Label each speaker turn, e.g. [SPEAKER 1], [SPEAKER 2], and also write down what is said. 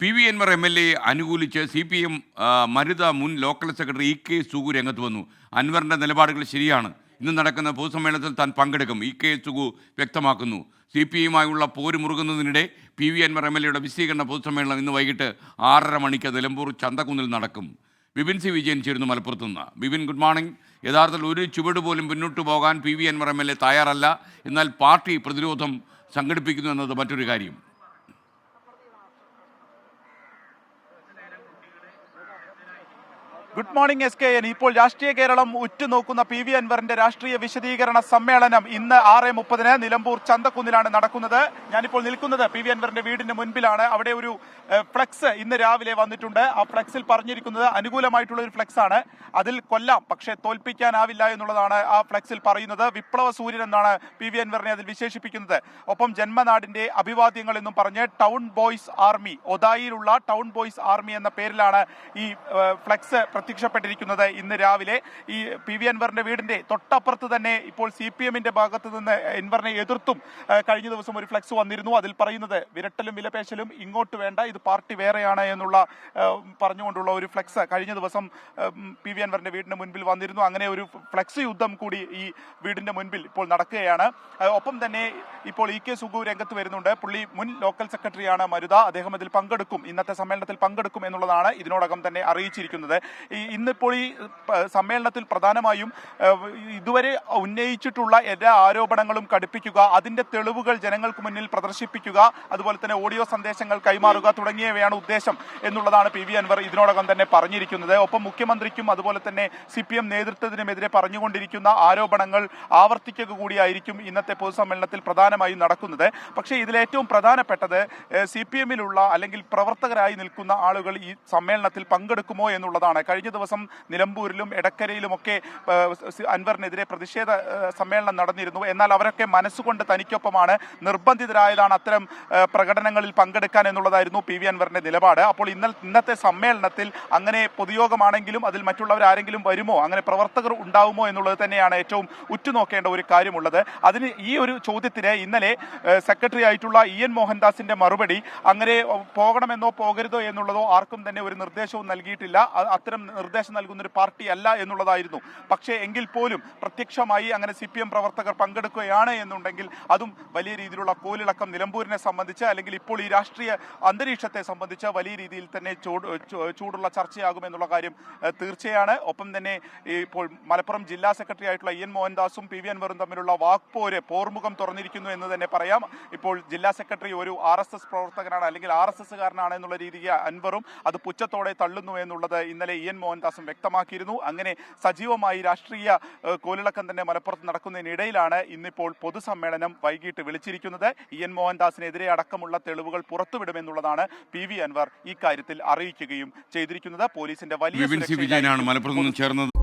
[SPEAKER 1] P V Anvar M L A അനുകൂലിച്ച് C P M Marutha മുൻ local secretary E K Sugu രംഗത്ത് വന്നു. അൻവറിന്റെ നിലപാടുകൾ ശരിയാണ്. ഇന്ന് നടക്കുന്ന പൊതുസമ്മേളനത്തിൽ താൻ പങ്കെടുക്കും. ഇ കെ സുഗു വ്യക്തമാക്കുന്നു. സി പി ഐയുമായുള്ള പോര് മുറുകുന്നതിനിടെ P V Anvar M L എയുടെ വിശദീകരണ പൊതുസമ്മേളനം ഇന്ന് വൈകിട്ട് ആറര മണിക്ക് നിലമ്പൂർ ചന്തക്കുന്നിൽ നടക്കും. ബിപിൻ സി വിജയൻ ചേരുന്നു മലപ്പുറത്തുനിന്ന്. Bipin good morning. യഥാർത്ഥത്തിൽ ഒരു ചുവട് പോലും മുന്നോട്ട് പോകാൻ P V Anvar M L A തയ്യാറല്ല. എന്നാൽ പാർട്ടി പ്രതിരോധം സംഘടിപ്പിക്കുന്നു എന്നത് മറ്റൊരു കാര്യം.
[SPEAKER 2] Good morning S K N ഇപ്പോൾ രാഷ്ട്രീയ കേരളം ഉറ്റുനോക്കുന്ന പി വി അൻവറിന്റെ രാഷ്ട്രീയ വിശദീകരണ സമ്മേളനം ഇന്ന് ആറ് മുപ്പതിന് നിലമ്പൂർ ചന്തക്കുന്നിലാണ് നടക്കുന്നത്. ഞാനിപ്പോൾ നിൽക്കുന്നത് പി വി അൻവറിന്റെ വീടിന് മുൻപിലാണ്. അവിടെ ഒരു ഫ്ലക്സ് ഇന്ന് രാവിലെ വന്നിട്ടുണ്ട്. ആ ഫ്ലക്സിൽ പറഞ്ഞിരിക്കുന്നത് അനുകൂലമായിട്ടുള്ള ഒരു ഫ്ലക്സ് ആണ് അതിൽ കൊല്ലാം പക്ഷേ തോൽപ്പിക്കാനാവില്ല എന്നുള്ളതാണ് ആ ഫ്ലക്സിൽ പറയുന്നത്. വിപ്ലവ സൂര്യൻ എന്നാണ് പി വി അൻവറിനെ അതിൽ വിശേഷിപ്പിക്കുന്നത്. ഒപ്പം ജന്മനാടിന്റെ അഭിവാദ്യങ്ങൾ എന്നും പറഞ്ഞ് ടൗൺ ബോയ്സ് ആർമി ഒതായിലുള്ള ടൗൺ ബോയ്സ് ആർമി എന്ന പേരിലാണ് ഈ ഫ്ലെക്സ് പ്രത്യക്ഷപ്പെട്ടിരിക്കുന്നത് ഇന്ന് രാവിലെ ഈ പി വി അൻവറിന്റെ വീടിന്റെ തൊട്ടപ്പുറത്ത് തന്നെ ഇപ്പോൾ സി പി എമ്മിന്റെ ഭാഗത്ത് നിന്ന് അൻവറിനെ എതിർത്തും കഴിഞ്ഞ ദിവസം ഒരു ഫ്ലക്സ് വന്നിരുന്നു. അതിൽ പറയുന്നത് വിരട്ടലും വിലപേശലും ഇങ്ങോട്ട് വേണ്ട ഇത് പാർട്ടി വേറെയാണ് എന്നുള്ള പറഞ്ഞുകൊണ്ടുള്ള ഒരു ഫ്ലെക്സ് കഴിഞ്ഞ ദിവസം പി വി അൻവറിന്റെ വീടിന് മുൻപിൽ വന്നിരുന്നു. അങ്ങനെ ഒരു ഫ്ലക്സ് യുദ്ധം കൂടി ഈ വീടിന്റെ മുൻപിൽ ഇപ്പോൾ നടക്കുകയാണ്. ഒപ്പം തന്നെ ഇപ്പോൾ ഇ കെ സുഗു രംഗത്ത് വരുന്നുണ്ട്. പുള്ളി മുൻ ലോക്കൽ സെക്രട്ടറിയാണ് മരുത. അദ്ദേഹം അതിൽ പങ്കെടുക്കും. ഇന്നത്തെ സമ്മേളനത്തിൽ പങ്കെടുക്കും എന്നുള്ളതാണ് ഇതിനോടകം തന്നെ അറിയിച്ചിരിക്കുന്നത്. ഇന്നിപ്പോൾ ഈ സമ്മേളനത്തിൽ പ്രധാനമായും ഇതുവരെ ഉന്നയിച്ചിട്ടുള്ള എല്ലാ ആരോപണങ്ങളും കടുപ്പിക്കുക അതിന്റെ തെളിവുകൾ ജനങ്ങൾക്ക് മുന്നിൽ പ്രദർശിപ്പിക്കുക അതുപോലെ തന്നെ ഓഡിയോ സന്ദേശങ്ങൾ കൈമാറുക തുടങ്ങിയവയാണ് ഉദ്ദേശം എന്നുള്ളതാണ് പി വി അൻവർ ഇതിനോടകം തന്നെ പറഞ്ഞിരിക്കുന്നത്. ഒപ്പം മുഖ്യമന്ത്രിക്കും അതുപോലെ തന്നെ സി പി എം നേതൃത്വത്തിനുമെതിരെ പറഞ്ഞുകൊണ്ടിരിക്കുന്ന ആരോപണങ്ങൾ ആവർത്തിക്കുക കൂടിയായിരിക്കും ഇന്നത്തെ പൊതുസമ്മേളനത്തിൽ പ്രധാനമായും നടക്കുന്നത്. പക്ഷേ ഇതിലേറ്റവും പ്രധാനപ്പെട്ടത് സി പി എമ്മിലുള്ള അല്ലെങ്കിൽ പ്രവർത്തകരായി നിൽക്കുന്ന ആളുകൾ ഈ സമ്മേളനത്തിൽ പങ്കെടുക്കുമോ എന്നുള്ളതാണ്. കഴിഞ്ഞ ദിവസം നിലമ്പൂരിലും എടക്കരയിലുമൊക്കെ അൻവറിനെതിരെ പ്രതിഷേധ സമ്മേളനം നടന്നിരുന്നു. എന്നാൽ അവരൊക്കെ മനസ്സുകൊണ്ട് തനിക്കൊപ്പമാണ്. നിർബന്ധിതരായതാണ് അത്തരം പ്രകടനങ്ങളിൽ പങ്കെടുക്കാൻ എന്നുള്ളതായിരുന്നു പി വി അൻവറിന്റെ നിലപാട്. അപ്പോൾ ഇന്നൽ ഇന്നത്തെ സമ്മേളനത്തിൽ അങ്ങനെ പൊതുയോഗമാണെങ്കിലും അതിൽ മറ്റുള്ളവർ ആരെങ്കിലും വരുമോ? അങ്ങനെ പ്രവർത്തകർ ഉണ്ടാവുമോ എന്നുള്ളത് തന്നെയാണ് ഏറ്റവും ഉറ്റുനോക്കേണ്ട ഒരു കാര്യമുള്ളത്. അതിന് ഈ ഒരു ചോദ്യത്തിന് ഇന്നലെ സെക്രട്ടറി ആയിട്ടുള്ള ഇ എൻ മോഹൻദാസിന്റെ മറുപടി അങ്ങനെ പോകണമെന്നോ പോകരുതോ എന്നുള്ളതോ ആർക്കും തന്നെ ഒരു നിർദ്ദേശവും നൽകിയിട്ടില്ല. അത്തരം നിർദ്ദേശം നൽകുന്ന ഒരു പാർട്ടി അല്ല എന്നുള്ളതായിരുന്നു. പക്ഷേ എങ്കിൽ പോലും പ്രത്യക്ഷമായി അങ്ങനെ സി പി എം പ്രവർത്തകർ പങ്കെടുക്കുകയാണ് എന്നുണ്ടെങ്കിൽ അതും വലിയ രീതിയിലുള്ള കോലിളക്കം നിലമ്പൂരിനെ സംബന്ധിച്ച് അല്ലെങ്കിൽ ഇപ്പോൾ ഈ രാഷ്ട്രീയ അന്തരീക്ഷത്തെ സംബന്ധിച്ച് വലിയ രീതിയിൽ തന്നെ ചൂട് ചൂടുള്ള ചർച്ചയാകുമെന്നുള്ള കാര്യം തീർച്ചയാണ്. ഒപ്പം തന്നെ ഇപ്പോൾ മലപ്പുറം ജില്ലാ സെക്രട്ടറി ആയിട്ടുള്ള ഇ എൻ മോഹൻദാസും പി വി അൻവറും തമ്മിലുള്ള വാക്പോര് പോർമുഖം തുറന്നിരിക്കുന്നു എന്ന് തന്നെ പറയാം. ഇപ്പോൾ ജില്ലാ സെക്രട്ടറി ഒരു ആർ എസ് എസ് പ്രവർത്തകനാണ് അല്ലെങ്കിൽ ആർ എസ് എസ്സുകാരനാണ് എന്നുള്ള രീതിയിൽ അൻവറും അത് പുച്ഛത്തോടെ തള്ളുന്നു എന്നുള്ളത് ഇന്നലെ ഇ എൻ മോഹൻദാസും വ്യക്തമാക്കിയിരുന്നു. അങ്ങനെ സജീവമായി രാഷ്ട്രീയ കോലിളക്കം തന്നെ മലപ്പുറത്ത് നടക്കുന്നതിനിടയിലാണ് ഇന്നിപ്പോൾ പൊതുസമ്മേളനം വൈകിട്ട് വിളിച്ചിരിക്കുന്നത്. ഇ. എൻ. മോഹൻദാസിനെതിരെ അടക്കമുള്ള തെളിവുകൾ പുറത്തുവിടുമെന്നുള്ളതാണ് പി. വി. അൻവർ ഇക്കാര്യത്തിൽ അറിയിക്കുകയും ചെയ്തിരിക്കുന്നത്. പോലീസിന്റെ വലിയ
[SPEAKER 1] വിജയനാണ് മലപ്പുറത്ത് ചേർന്നത്.